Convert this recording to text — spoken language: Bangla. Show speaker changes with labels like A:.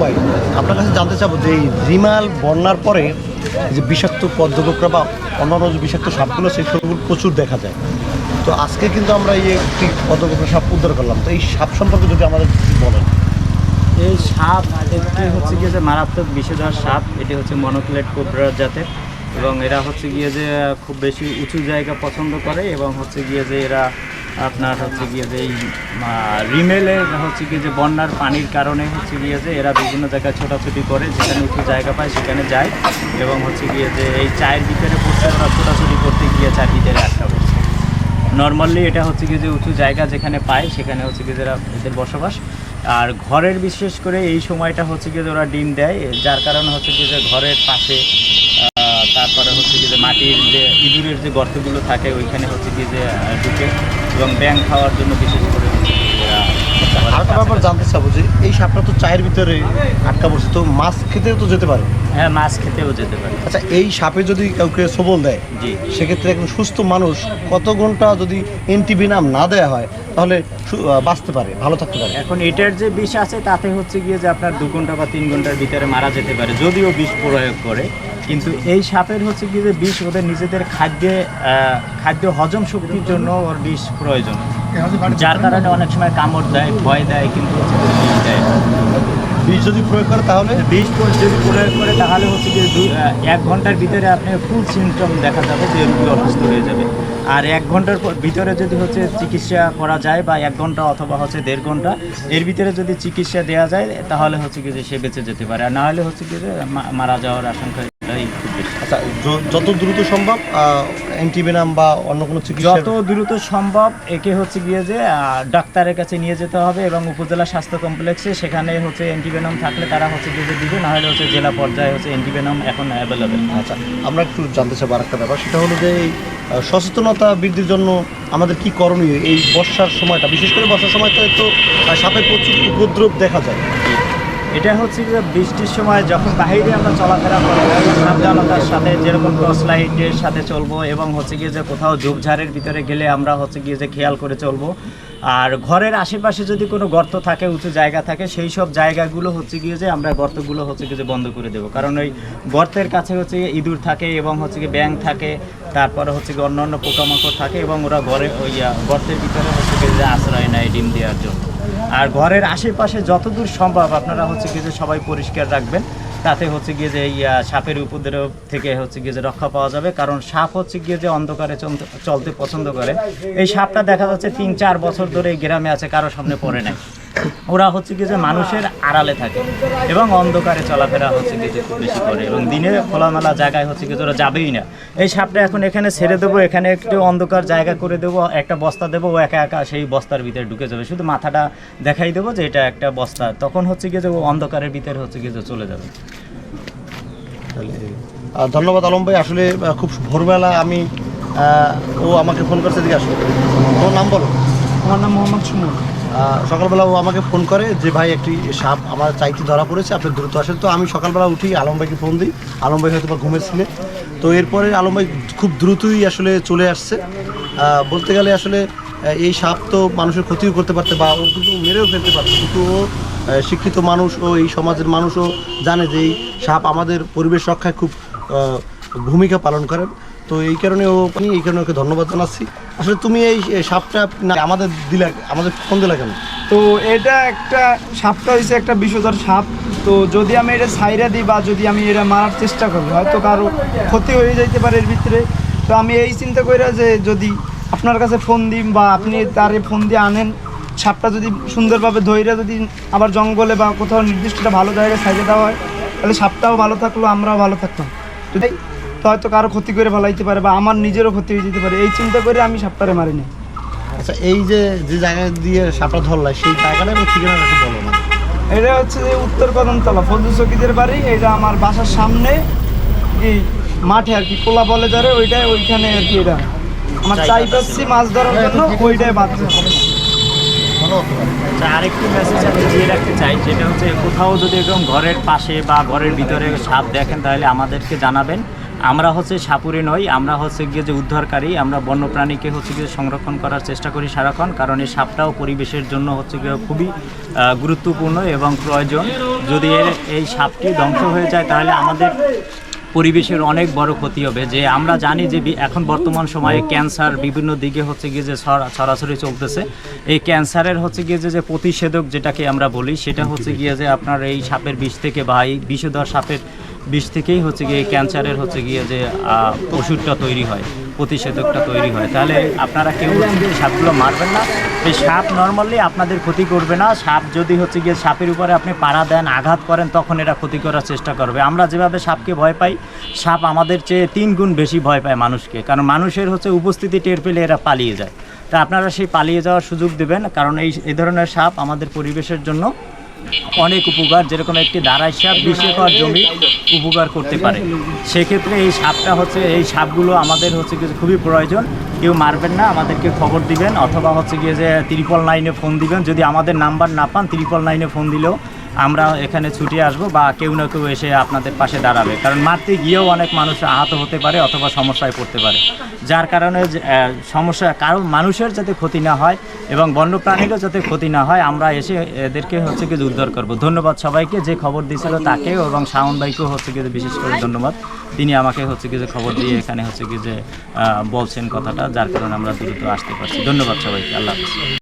A: ভাই আপনার কাছে জানতে চাবো যে এই রিমাল বন্যার পরে যে বিষাক্ত পদ্মকোকরা বা অন্যান্য যে বিষাক্ত সাপগুলো, সেই সবগুলো প্রচুর দেখা যায়। তো আজকে কিন্তু আমরা এই একটি পদ্মকোকরা সাপ উদ্ধার করলাম। তো এই সাপ সম্পর্কে যদি আমাদের বলেন।
B: এই সাপ একটি হচ্ছে গিয়ে যে মারাত্মক বিষধর সাপ। এটি হচ্ছে মনোক্লেট কোবরা জাতের এবং এরা হচ্ছে গিয়ে যে খুব বেশি উঁচু জায়গা পছন্দ করে এবং হচ্ছে গিয়ে যে এরা আপনার হচ্ছে গিয়ে যে এই রিমেলে হচ্ছে গিয়ে যে বন্যার পানির কারণে হচ্ছে গিয়ে যে এরা বিভিন্ন জায়গায় ছোটাছুটি করে, যেখানে উঁচু জায়গা পায় সেখানে যায় এবং হচ্ছে গিয়ে যে এই চায়ের ভিতরে পড়ছে ওরা ছোটাছুটি করতে গিয়ে চার ভিতরে আটকা পড়ছে। নর্মালি এটা হচ্ছে কি যে উঁচু জায়গা যেখানে পায়, সেখানে হচ্ছে কি যারা এদের বসবাস। আর ঘরের বিশেষ করে এই সময়টা হচ্ছে কি যে ওরা ডিম দেয়, যার কারণে হচ্ছে কি যে ঘরের পাশে তারপরে হচ্ছে কি যে মাটির যে ইঁদুরের যে গর্তগুলো থাকে ওইখানে হচ্ছে কি যে ঢুকে এবং ব্যাং খাওয়ার জন্য বিশেষ করে
A: ব্যাপার জানতে চাবো যে এই সাপটা তো চায়ের ভিতরে আটকা পড়ছে তো মাছ খেতেও তো যেতে পারে।
B: হ্যাঁ মাছ খেতেও যেতে পারে।
A: আচ্ছা এই সাপে যদি কাউকে সবল দেয়
B: জি।
A: সেক্ষেত্রে একজন সুস্থ মানুষ কত ঘণ্টা যদি এনটিভি নাম না দেওয়া হয় তাহলে বাঁচতে পারে ভালো থাকতে পারে?
B: এখন এটার যে বিষ আছে তাতে হচ্ছে গিয়ে যে আপনার দু ঘণ্টা বা তিন ঘণ্টার ভিতরে মারা যেতে পারে যদিও বিষ প্রয়োগ করে। কিন্তু এই সাপের হচ্ছে কি যে বিষ ওদের নিজেদের খাদ্যে খাদ্য হজম শক্তির জন্য ওর বিষ প্রয়োজন। যার কারণে অনেক সময় কামড় দেয় ভয় দেয় কিন্তু বিষ দেয়।
A: বিষ যদি প্রয়োগ করে তাহলে?
B: বিষ যদি প্রয়োগ করে তাহলে হচ্ছে দু- এক ঘণ্টার ভিতরে আপনি ফুল সিমটম দেখা যাবে যে রোগী অসুস্থ হয়ে যাবে। আর এক ঘণ্টার ভিতরে যদি হচ্ছে চিকিৎসা করা যায় বা এক ঘণ্টা অথবা হচ্ছে দেড় ঘণ্টা এর ভিতরে যদি চিকিৎসা দেওয়া যায় তাহলে হচ্ছে কি যে সে বেঁচে যেতে পারে। আর না হলে হচ্ছে কি যে মারা যাওয়ার আশঙ্কা এটাই খুব বেশি।
A: আচ্ছা য- যত দ্রুত সম্ভব অ্যান্টিভেনাম বা অন্য কোনো চিকিৎসা
B: যত দ্রুত সম্ভব একে হচ্ছে গিয়ে যে আহ, ডাক্তারের কাছে নিয়ে যেতে হবে এবং উপজেলা স্বাস্থ্য কমপ্লেক্সে সেখানে হচ্ছে অ্যান্টিভেনম থাকলে তারা হচ্ছে গিয়ে যে দিবে না হলে হচ্ছে জেলা পর্যায়ে হচ্ছে অ্যান্টিভেনম এখন অ্যাভেলেবেল
A: আচ্ছা আমরা একটু জানতে চাবো আরেকটা ব্যাপার। সেটা হলো যে এই আহ, সচেতনতা বৃদ্ধির জন্য আমাদের কি করণীয়? এই বর্ষার সময়টা বিশেষ করে বর্ষার সময়টা তো আহ, সাপের প্রচুর উপদ্রব দেখা যায়।
B: এটা হচ্ছে যে বৃষ্টির সময় যখন বাহিরে আমরা চলাফেরা করব সাবধানতার সাথে যেরকম টর্চ লাইটের সাথে চলবো এবং হচ্ছে গিয়ে যে কোথাও ঝোপঝাড়ের ভিতরে গেলে আমরা হচ্ছে গিয়ে যে খেয়াল করে চলবো। আর ঘরের আশেপাশে যদি কোনো গর্ত থাকে, উঁচু জায়গা থাকে, সেই সব জায়গাগুলো হচ্ছে গিয়ে যে আমরা গর্তগুলো হচ্ছে গিয়ে যে বন্ধ করে দেবো। কারণ ওই গর্তের কাছে হচ্ছে ইঁদুর থাকে এবং হচ্ছে গিয়ে ব্যাং থাকে, তারপরে হচ্ছে গিয়ে অন্যান্য পোকামাকড় থাকে এবং ওরা ঘরে ওই গর্তের ভিতরে হচ্ছে গিয়ে যে আশ্রয় নেয় ডিম দেওয়ার জন্য। আর ঘরের আশেপাশে যতদূর সম্ভব আপনারা হচ্ছে গিয়ে যে সবাই পরিষ্কার রাখবেন, তাতে হচ্ছে গিয়ে যে এই সাপের উপদ্রব থেকে হচ্ছে গিয়ে যে রক্ষা পাওয়া যাবে। কারণ সাপ হচ্ছে গিয়ে যে অন্ধকারে চলতে- পছন্দ করে। এই সাপটা দেখা যাচ্ছে তিন চার বছর ধরে এই গ্রামে আছে, কারও সামনে পড়ে নাই। ওরা হচ্ছে কি যে মানুষের আড়ালে থাকে এবং অন্ধকারে চলাফেরা হচ্ছে কি যে খুব বেশি করে এবং দিনে খোলামেলা জায়গায় হচ্ছে কি ওরা যাবেই না। এই সাপটা এখন এখানে ছেড়ে দেবো এখানে একটু অন্ধকার জায়গা করে দেবো একটা বস্তা দেবো ও একা একা সেই বস্তার ভিতরে ঢুকে যাবে। শুধু মাথাটা দেখাই দেবো যে এটা একটা বস্তা। তখন হচ্ছে কি যে ও অন্ধকারের ভিতরে হচ্ছে কি যে চলে যাবে।
A: তাহলে ধন্যবাদ আলম ভাই। আসলে খুব ভোরবেলা আমি ও আমাকে ফোন করছে দিকে আসো। তোর নাম বলো।
C: আমার নাম মোহাম্মদ সুমন।
A: সকালবেলা ও আমাকে ফোন করে যে, ভাই, একটি সাপ আমার চাইতে ধরা পড়েছে, আপনি দ্রুত আসেন। তো আমি সকালবেলা উঠি আলম ভাইকে ফোন দিই। আলম ভাই হয়তো বা ঘুমেছিলেন। তো এরপরে আলম ভাই খুব দ্রুতই আসলে চলে আসছে। বলতে গেলে আসলে এই সাপ তো মানুষের ক্ষতিও করতে পারতে বা ও কিন্তু মেরেও ফেলতে পারতো। কিন্তু ও শিক্ষিত মানুষ ও এই সমাজের মানুষও জানে যে এই সাপ আমাদের পরিবেশ রক্ষায় খুব ভূমিকা পালন করেন। তো এই কারণে ও আমি এই কারণে ওকে ধন্যবাদ জানাচ্ছি। আসলে তুমি এই সাপটা না, আমাদের দিলা, আমাদের ফোন দিলা কেন?
C: তো এটা একটা, সাপটা হয়েছে একটা বিষধর সাপ। তো যদি আমি এটা সাইরা দিই বা যদি আমি এটা মারার চেষ্টা করি, হয়তো কারও ক্ষতি হয়ে যাইতে পারে এর ভিতরে। তো আমি এই চিন্তা করি যে যদি আপনার কাছে ফোন দিই বা আপনি তারে ফোন দিয়ে আনেন, সাপটা যদি সুন্দরভাবে ধৈর্য যদি আবার জঙ্গলে বা কোথাও নির্দিষ্ট ভালো জায়গায় সাইজে দেওয়া হয়, তাহলে সাপটাও ভালো থাকল, আমরাও ভালো থাকতাম। তো হয়তো কারও ক্ষতি করে ফেলাইতে পারে বা আমার নিজেরও ক্ষতি হয়ে যেতে পারে। এই চিন্তা করে আমি সাপটারে মারিনি।
A: আচ্ছা এই যে যে জায়গা দিয়ে সাপটা ধরলা সেই জায়গাটা এবং ঠিকানাটা একটু বলো না।
C: এটা হচ্ছে যে উত্তর কদমতলা ফজলু চকিদের বাড়ি। এটা আমার বাসার সামনে। এই মাঠে আর কি কোলা বলে ধরে ওইটাই ওইখানে আর কি এটা। আমার চাই পাচ্ছি মাছ ধরার জন্য ওইটাই
A: ধন্যবাদ
B: আচ্ছা আরেকটি মেসেজ আমি দিয়ে রাখতে চাই যেটা হচ্ছে কোথাও যদি এরকম ঘরের পাশে বা ঘরের ভিতরে সাপ দেখেন তাহলে আমাদেরকে জানাবেন। আমরা হচ্ছে সাপুরে নই, আমরা হচ্ছে গিয়ে যে উদ্ধারকারী, আমরা বন্যপ্রাণীকে হচ্ছে গিয়ে সংরক্ষণ করার চেষ্টা করি সারাক্ষণ, কারণ এই সাপটাও পরিবেশের জন্য হচ্ছে গিয়ে খুবই গুরুত্বপূর্ণ এবং প্রয়োজন। যদি এই সাপটি ধ্বংস হয়ে যায়, তাহলে আমাদের পরিবেশের অনেক বড় ক্ষতি হবে। যে আমরা জানি যে এখন বর্তমান সময়ে ক্যান্সার বিভিন্ন দিকে হচ্ছে গিয়ে যে সরাসরি চলতেছে। এই ক্যান্সারের হচ্ছে গিয়ে যে প্রতিষেধক যেটাকে আমরা বলি, সেটা হচ্ছে গিয়ে যে আপনার এই সাপের বিষ থেকে বা এই বিষধর সাপের বিষ থেকেই হচ্ছে গিয়ে ক্যান্সারের হচ্ছে গিয়ে যে ওষুধটা তৈরি হয়। প্রতিষেধকটা তৈরি হয়। তাহলে আপনারা কেউ সাপগুলো মারবেন না। এই সাপ নর্মালি আপনাদের ক্ষতি করবে না। সাপ যদি হচ্ছে গিয়ে সাপের উপরে আপনি পাড়া দেন, আঘাত করেন, তখন এটা ক্ষতি করার চেষ্টা করবে। আমরা যেভাবে সাপকে ভয় পাই, সাপ আমাদের চেয়ে তিন গুণ বেশি ভয় পায় মানুষকে। কারণ মানুষের হচ্ছে উপস্থিতি টের পেলে এরা পালিয়ে যায়। তা আপনারা সেই পালিয়ে যাওয়ার সুযোগ দেবেন। কারণ এই এই ধরনের সাপ আমাদের পরিবেশের জন্য অনেক উপকার, যেরকম একটি দাঁড়াই সাপ বিশ একর জমি উপকার করতে পারে। সেক্ষেত্রে এই সাপটা হচ্ছে, এই সাপগুলো আমাদের হচ্ছে কি খুবই প্রয়োজন। কেউ মারবেন না, আমাদেরকে খবর দিবেন, অথবা হচ্ছে গিয়ে যে ত্রিপল নাইনে ফোন দিবেন। যদি আমাদের নাম্বার না পান, ত্রিপল নাইনে ফোন দিলেও আমরা এখানে ছুটে আসব বা কেউ না কেউ এসে আপনাদের পাশে দাঁড়াবে। কারণ মারতে গিয়েও অনেক মানুষ আহত হতে পারে অথবা সমস্যায় পড়তে পারে। যার কারণে সমস্যা, কারণ মানুষের যাতে ক্ষতি না হয় এবং বন্যপ্রাণীরও যাতে ক্ষতি না হয়, আমরা এসে এদেরকে হচ্ছে কি উদ্ধার করব। ধন্যবাদ সবাইকে যে খবর দিয়েছিল তাকে এবং শাওন ভাইকেও হচ্ছে কি বিশেষ করে ধন্যবাদ। তিনি আমাকে হচ্ছে কি যে খবর দিয়ে এখানে হচ্ছে কি যে বলছেন কথাটা, যার কারণে আমরা দ্রুত আসতে পারছি। ধন্যবাদ সবাইকে, আল্লাহ হাফিজ।